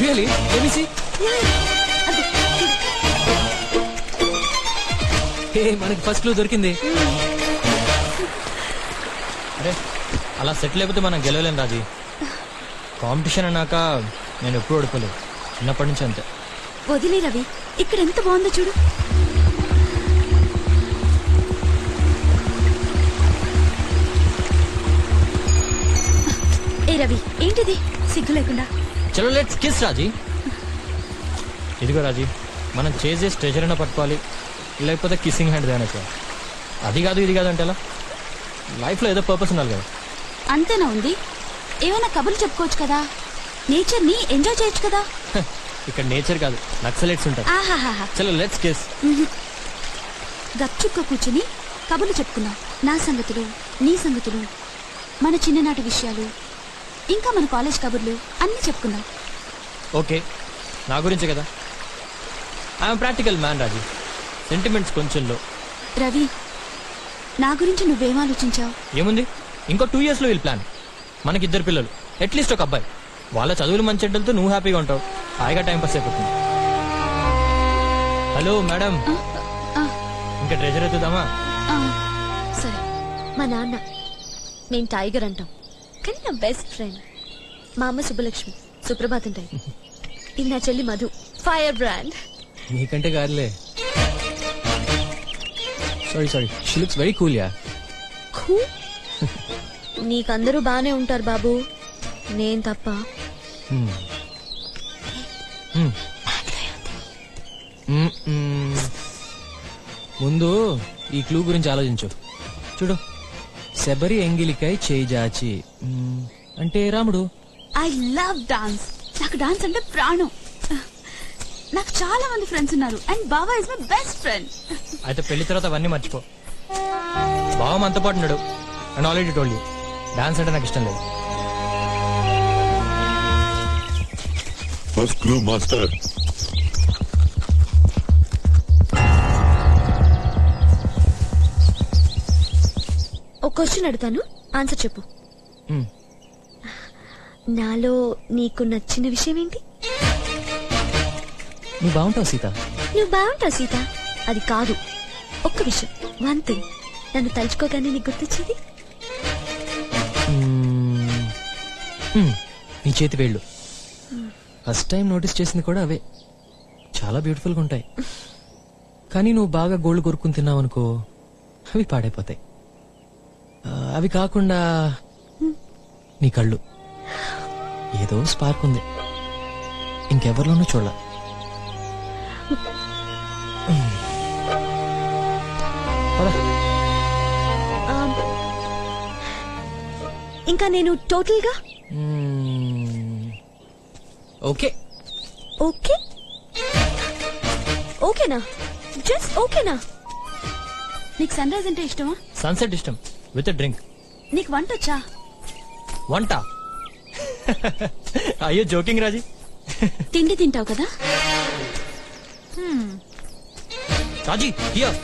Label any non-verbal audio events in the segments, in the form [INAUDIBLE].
Really హే మనకి first clue దొరికింది. అరే అలా సెట్ లేకపోతే మనం గెలవలేం రాజీ. కాంపిటీషన్ అన్నాక నేను ఎప్పుడు ఓడిపోలేదు. చిన్నప్పటి నుంచి అంతే. వదిలే రవి ఇక్కడ ఎంత బాగుందో చూడు. ఏ రవి ఏంటిది? సిగ్గు లేకుండా. చలో లెట్స్ కిస్ రాజీ ఇదిగో రాజీ మనం చేసే స్ట్రెచర్ అయినా పట్టుకోవాలి. లేకపోతే కిస్సింగ్ హ్యాండ్ దేనా చేయాలి. అది కాదు ఇది కాదు అంటే ఎలా లైఫ్లో ఏదో పర్పస్ ఉండాలి కదా. అంతేనా ఉంది? ఏమైనా కబుర్లు చెప్పుకోవచ్చు కదా? నేచర్ని ఎంజాయ్ చేయొచ్చు కదా? [LAUGHS] ఇక్కడ నేచర్ కాదు నక్సలైట్స్ ఉంటారు. ఆహాహాహా. చలో లెట్స్ కిస్ గప్చుక్క కూర్చుని కబుర్లు చెప్పుకుందాం. నా సంగతులు నీ సంగతులు మన చిన్ననాటి విషయాలు. ఇంకా మన కాలేజ్ కబుర్లు అన్నీ చెప్పుకుందాం. ఓకే. నా గురించే కదా? I am practical man Raji sentiments కొంచెంలో రవి నా గురించి నువ్వేం ఆలోచించావు? ఏముంది? ఇంకో టూ ఇయర్స్లో వీళ్ళు ప్లాన్ మనకిద్దరు పిల్లలు. అట్లీస్ట్ ఒక అబ్బాయి. వాళ్ళ చదువులు మంచి చెడ్డలతో నువ్వు హ్యాపీగా ఉంటావు. హాయిగా టైం పాస్ అయిపోతుంది. హలో మేడం ఇంకా ట్రెజర్ ఎత్తుదామా? సరే. మా నాన్న నేను టైగర్ అంటాం. కానీ నా బెస్ట్ ఫ్రెండ్ మా అమ్మ సుబ్బలక్ష్మి సుప్రభాతం టైం ఇది నా చెల్లి మధు. ఫైర్ బ్రాండ్ నీకంటే కాదులే sorry sorry she looks very cool yeah ఖూ నీకందరూ బానే ఉంటారు బాబు. నేను తప్ప. ముందు ఈ క్లూ గురించి ఆలోచించు. చూడు. శబరి ఎంగిలికై చేయి జాచి అంటే రాముడు? I love dance. నాకు డాన్స్ అంటే ప్రాణం. నాకు చాలా మంది ఫ్రెండ్స్ ఉన్నారు. And Baba is my best friend. అయితే పెళ్ళి తర్వాత అవన్నీ మర్చిపో. బావ మనతో పాటు ఉన్నాడు. And already told you dance అంటే నాకు ఇష్టం లేదు. ఫస్ట్ క్లూ మాస్టర్ క్వశ్చన్ అడుగుతాను. ఆన్సర్ చెప్పు. నాలో నీకు నచ్చిన విషయం ఏంటి? నువ్వు బాగుంటావు సీత. నువ్వు బాగుంటావు సీత. అది కాదు. ఒక్క విషయం. One thing. నన్ను తలుచుకోగానే నీకు గుర్తొచ్చేది. నీ చేతి వేళ్ళు. ఫస్ట్ టైం నోటీస్ చేసింది కూడా అవే. చాలా బ్యూటిఫుల్గా ఉంటాయి. కానీ నువ్వు బాగా గోల్డ్ కొరుక్కుని తిన్నావు అనుకో అవి పాడైపోతాయి. అవి కాకుండా నీ కళ్ళు. ఏదో స్పార్క్ ఉంది. ఇంకెవరిలోనూ చూడ ఇంకా నేను టోటల్గా ఓకే. ఓకే? ఓకేనా? జస్ట్ ఓకేనా? నీకు సన్ రైజ్ అంటే ఇష్టమా? సన్సెట్ ఇష్టం. With drink. నీకు వంట వచ్చా? వంట? అయ్యో జోకింగ్ రాజీ. తిండి తింటావు కదా? రాజీ హియర్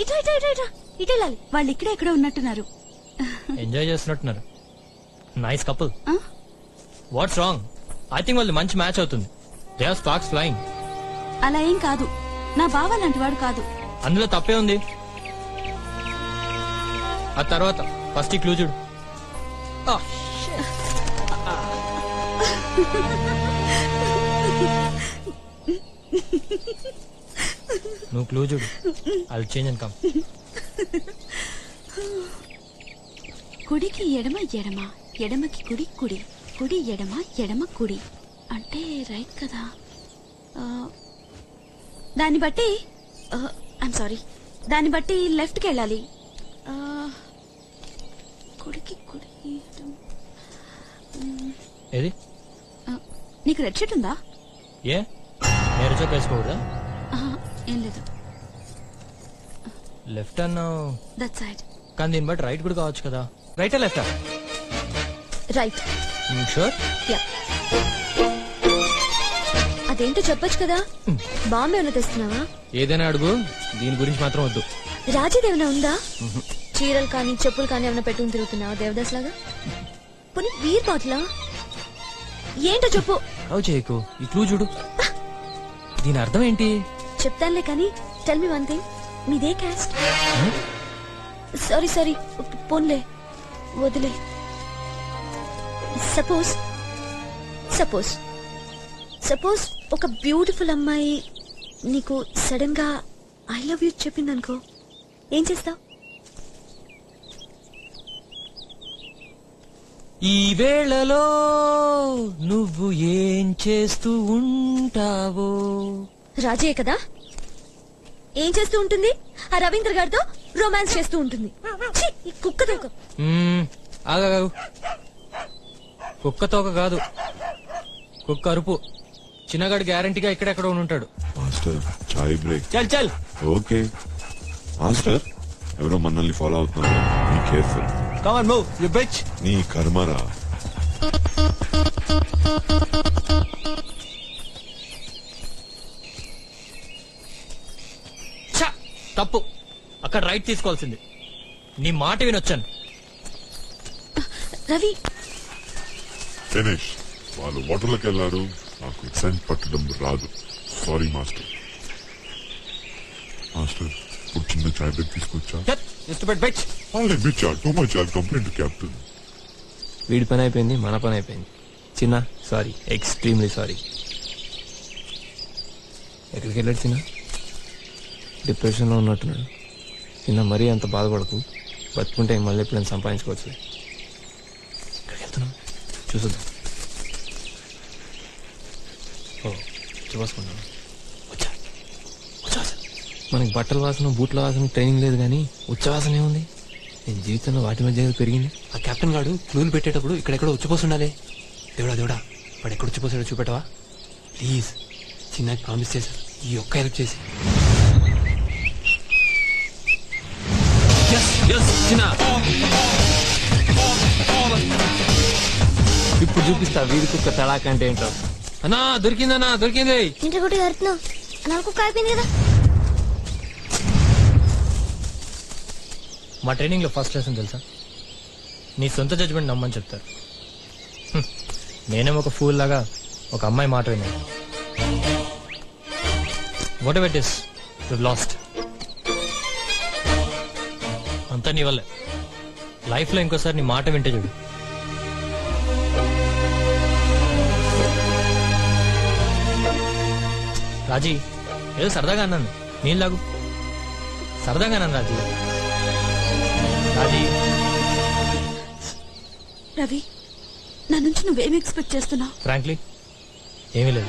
ఇటు ఇటు ఇటు ఇటు. ఇటు వెళ్ళాలి. వాళ్ళు ఇక్కడే ఎక్కడో ఉన్నట్టున్నారు. Enjoy చేస్తున్నట్టున్నారు. Nice couple? What's wrong I think వాళ్ళు మంచి మ్యాచ్ అవుతుంది. దే ఆర్ స్పార్క్స్ ఫ్లయింగ్ అలా ఏం కాదు. నా బావ లాంటి వాడు కాదు. అందులో తప్పే ఉంది. ఆ తర్వాత ఫస్ట్ క్లూ చూడు. Ah. నువ్వు క్లూ చూడు. అది చేంజ్ అండ్ కమ్ కుడికి ఎడమ ఎడమ. ఎడమకి కుడి కుడి కుడి ఎడమ ఎడమ కుడి. అంటే రైట్ కదా. ఆ, దాన్ని బట్టి ఐమ్ సారీ దాన్ని బట్టి లెఫ్ట్కి వెళ్ళాలి. కుడికి కుడి. ఏది? నీకు రెడ్ షర్ట్ ఉందా? ఏ? వేసుకోకూడదా? ఏం లేదు. లెఫ్ట్ అన్నావు. దట్ సైడ్ కానీ దీన్ని బట్టి రైట్ కూడా కావచ్చు కదా. రైటా లెఫ్టా? రైట్ షూర్ యా అదేంటో చెప్పొచ్చు కదా? బాంబే ఏమైనా తెస్తున్నావా? ఏదైనా అడుగు. దీని గురించి మాత్రం వద్దు. ఏమైనా ఉందా? చీరలు కానీ చెప్పులు కానీ ఏమైనా పెట్టుకుని తిరుగుతున్నావా దేవదాస్ లాగా? పోనీ వీర్ బాట్లా ఏంటో చెప్పు. అవు చేయకు? ఈ క్లూ చూడు. దీని అర్థం ఏంటి? చెప్తానులే కానీ టెల్ మీ వన్ థింగ్ మీదే క్యాస్ట్ సారీ సారీ పోన్లే. వదిలే. సపోజ్ సపోజ్ సపోజ్ ఒక బ్యూటిఫుల్ అమ్మాయి నీకు సడన్గా ఐ లవ్ యూ చెప్పింది అనుకో ఏం చేస్తావు? ఈ వేళలో నువ్వు ఏం చేస్తూ ఉంటావో? రాజే కదా? ఏం చేస్తూ ఉంటుంది? ఆ రవీంద్ర గారితో రొమాన్స్ చేస్తూ ఉంటుంది. కుక్క కుక్క తోక కాదు. కుక్క అరుపు. చిన్నగాడు గ్యారంటీగా ఇక్కడెక్కడ ఉంటాడు. మాస్టర్ చాయ్ బ్రేక్ చల్ చల్. ఓకే మాస్టర్ ఎవరో మనల్ని ఫాలో అవుతున్నారు. Be careful come on move you bitch నీ కర్మరా ఛ! తప్పు. అక్కడ రైట్ తీసుకోవాల్సింది. నీ మాట వినొచ్చాను. రవి ఫినిష్ వాళ్ళు వాటర్లోకి వెళ్ళారు. నాకు సెంట్ పట్టడం రాదు. సారీ మాస్టర్ మాస్టర్ ఇప్పుడు చిన్న చాయ్ బ్రేక్ తీసుకొచ్చా? Too much I complaint captain వీడి పని అయిపోయింది మన పని అయిపోయింది. చిన్న సారీ ఎక్స్ట్రీమ్లీ సారీ ఎక్కడికి వెళ్ళాడు చిన్న? డిప్రెషన్లో ఉన్నట్టున్నాడు. చిన్న మరీ అంత బాధపడకు. బతుకుంటే మళ్ళీ ఎప్పుడైనా సంపాదించుకోవచ్చు. ఎక్కడికి వెళ్తున్నావు? చూసొద్దాం. ఓ చూసుకున్నాను వచ్చా వచ్చా మనకి బట్టల వాసన బూట్ల వాసన ట్రైనింగ్ లేదు కానీ ఉచ్చవాసన ఏముంది నేను జీవితంలో వాటి మధ్య పెరిగింది. ఆ కెప్టెన్ గాడు క్లూలు పెట్టేటప్పుడు ఇక్కడెక్కడ ఉచ్చిపోసుండాలి. దేవుడా దేవుడా వాడు ఎక్కడ ఉచ్చిపోసాడో చూపెట్టవా? ప్లీజ్ చిన్న ప్రామిస్ చేశారు. ఈ ఒక్క హెల్ప్ చేసి. చిన్న. ఇప్పుడు చూపిస్తా వీరి కుక్క తడాక అంటే ఏంటో. అన్నా దొరికిందన్నా దొరికింది. ఇంటి కొట్టి కడుతున్నావు నాకు కాయిపోయింది కదా. మా ట్రైనింగ్లో ఫస్ట్ లెసన్ తెలుసా? నీ సొంత జడ్జ్మెంట్ నమ్మని చెప్తారు. హ్మ్. నేనేం ఒక ఫూల్ లాగా ఒక అమ్మాయి మాట విన్నాను whatever it is last అంతా నీ వల్లే. లైఫ్లో ఇంకోసారి నీ మాట వింటే చూడు. రాజీ ఏదో సరదాగా అన్నాను. నీళ్ళు లాగు. సరదాగా అన్నాను రాజీ. రాజీ. రవి నా నుంచి నువ్వేం ఎక్స్పెక్ట్ చేస్తున్నావు? ఫ్రాంక్లీ ఏమీ లేదు.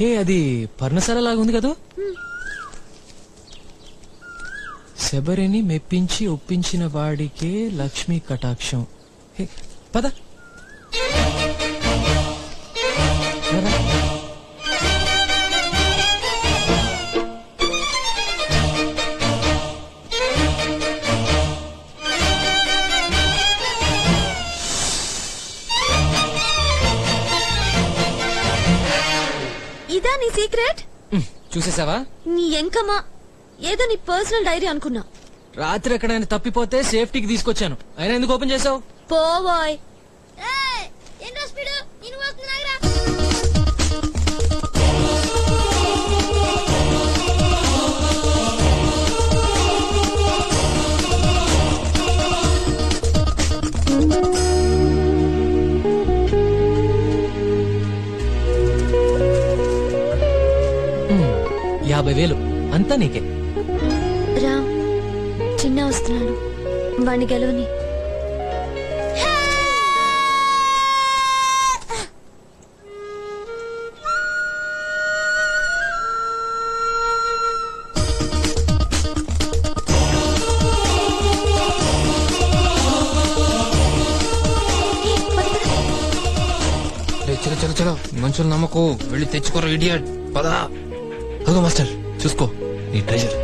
హే అది పర్ణశాల లాగా ఉంది కదా? శబరిని మెప్పించి ఒప్పించిన వాడికే లక్ష్మీ కటాక్షం. పద. చూసేసావా నీ ఎంకమ్మా. ఏదో నీ పర్సనల్ డైరీ అనుకున్నా. రాత్రి ఎక్కడైనా తప్పిపోతే సేఫ్టీకి తీసుకొచ్చాను. అయినా ఎందుకు ఓపెన్ చేసావు పోవాయ్. అంతా నీకే. రామ్ చిన్న వస్తున్నాడు వాణ్ణి గెలవని. చలో మనుషులు నమ్మకు. వెళ్ళి తెచ్చుకోరు ఇడియట్. పదా. అదో మాస్టర్. చూసుకో. నీ ట్రెజర్